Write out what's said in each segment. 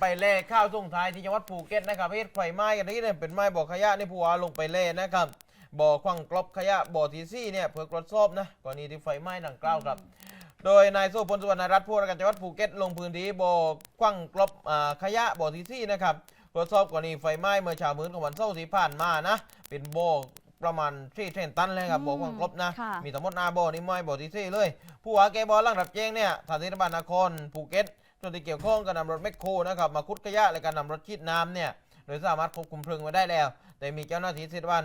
ไปเล่ข้าวส่งท้ายที่จังหวัดภูเก็ตนะครับเหตุไฟไหม้กันนี้เนี่ยเป็นไหม้บ่อขยะในผัวลงไปเล่นะครับบ่อควังกลบขยะบ่อที่ซี่เนี่ยเพื่อกรดสอบนะกรณีที่ไฟไหม้ดังกล่าวครับ โดยนายโซพลสุวรรณรัตน์ผู้ว่าราชการจังหวัดภูเก็ตลงพื้นที่บ่อควังกลบอ่าขยะบ่อที่ซี่นะครับตรวจสอบกรณีไฟไหม้เมื่อเช้ามื้อของวันเสาร์ที่ผ่านมานะเป็นบ่อประมาณที่เทนตันเลยครับบ่อควังกลบนะค่ะมีทั้งหมดนาบ่อนี่ไหม้บ่อที่ซี่เลย ผู้ว่าแกบอลหลังรับแจ้งเนี่ยทางเทศบาลนครภูเก็ต ส่วนที่เกี่ยวข้องกับนำรถแมคโครนะครับมาคุดขยะและการนำรถฉีดน้ำเนี่ยโดยสามารถควบคุมเพลิงไว้ได้แล้ว แต่มีเจ้าหน้าที่เทศบาล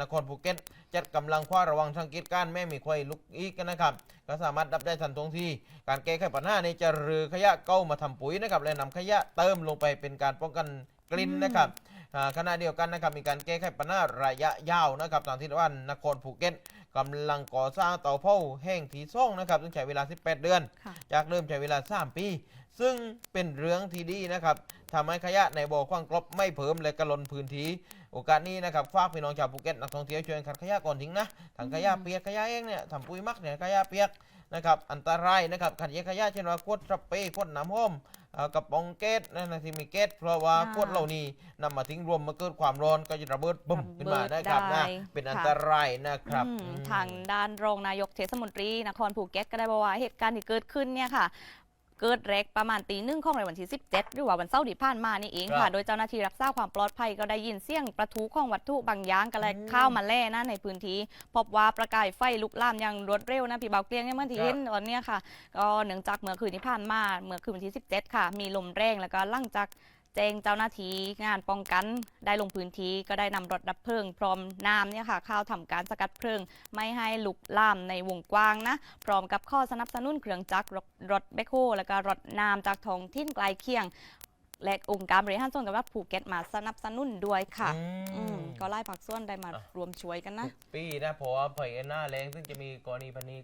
นครภูเก็ตจัดกำลังคว้าระวังสังเกตการณ์ไม่มีควยลุกอีกนะครับก็สามารถดับได้ทันท่วงทีการแก้ไขปัญหาในจะรือขยะเก้ามาทำปุ๋ยนะครับและนำขยะเติมลงไปเป็นการป้องกัน กลิ่นนะครับอ่าขณะเดียวกันนะครับมีการแก้ไขปัญหาระยะยาวนะครับทางเทศบาลนครภูเก็ตกำลังก่อสร้างเตาเผาแห้งทีซ่องนะครับซึ่งใช้เวลา 18 เดือนค่ะจากเดิมใช้เวลา 3 ปี ซึ่งเป็นเรื่องที่ดีนะครับทำให้ขยะในบ่อขว้างกลบไม่เพิ่มและกระลนพื้นที่โอกาสนี้นะครับฝากพี่น้องชาวภูเก็ตนักท่องเที่ยวช่วยกันขัดขยะก่อนทิ้งนะถังขยะเปียกขยะเองเนี่ยทำปุ๋ยหมักเนี่ยขยะเปียกนะครับอันตรายนะครับขัดแยกขยะเช่นว่าขวดสเปรย์ขวดน้ำห้อมเอ่อ กระป๋องแก๊สนั่นนะที่มีแก๊สเพราะว่าอ่าขวดเหล่านี้นำมาทิ้งรวมมาเกิดความร้อนก็จะระเบิดบุ้มระเบิดขึ้นมาได้ครับได้นะเป็นอันค่ะตรายนะครับอืมอืมทางด้านรองนายกเทศมนตรีนครภูเก็ตก็ได้บอกว่าเหตุการณ์ที่เกิดขึ้นเนี่ยค่ะ เกิดแรกประมาณตีหนึ่งของในวันที่ 17 หรือว่าวันเสาร์ที่ผ่านมานี่เองครัค่ะบโดยเจ้าหน้าที่รักษาความปลอดภัยก็ได้ยินเสียงประทุของวัตถุบางอย่างก็เลยเข้ามาแล่นะในพื้นที่ พบว่าประกายไฟลุกลามอย่างรวดเร็วนะพี่เบาเกลียงเนี่ยเมื่อที่เห็นตอนเนี้ยค่ะ ก็เนื่องจากเมื่อคืนที่ผ่านมาเมื่อคืนวันที่ 17 ค่ะ มีลมแรงแล้วก็หลั่งจาก แจ้งเจ้าหน้าที่งานป้องกันได้ลงพื้นที่ก็ได้นำรถดับเพลิง พร้อมน้ำเนี่ยค่ะเข้าทำการสกัดเพลิง ไม่ให้ลุกลามในวงกว้างนะ พร้อมกับข้อสนับสนุนเครื่องจักรรถรถแบคโฮแล้วก็รถน้ำจากท้องถิ่นไกลเคียง และองค์การบริหารส่วนจังหวัดภูเก็ตมาสนับสนุนด้วยค่ะ อืม อืมก็ไล่ผักส่วนได้มาอะ รวมช่วยกันนะทุกปีนะเพราะว่าเผยหน้าแรงซึ่งจะมีกรณีพันนี้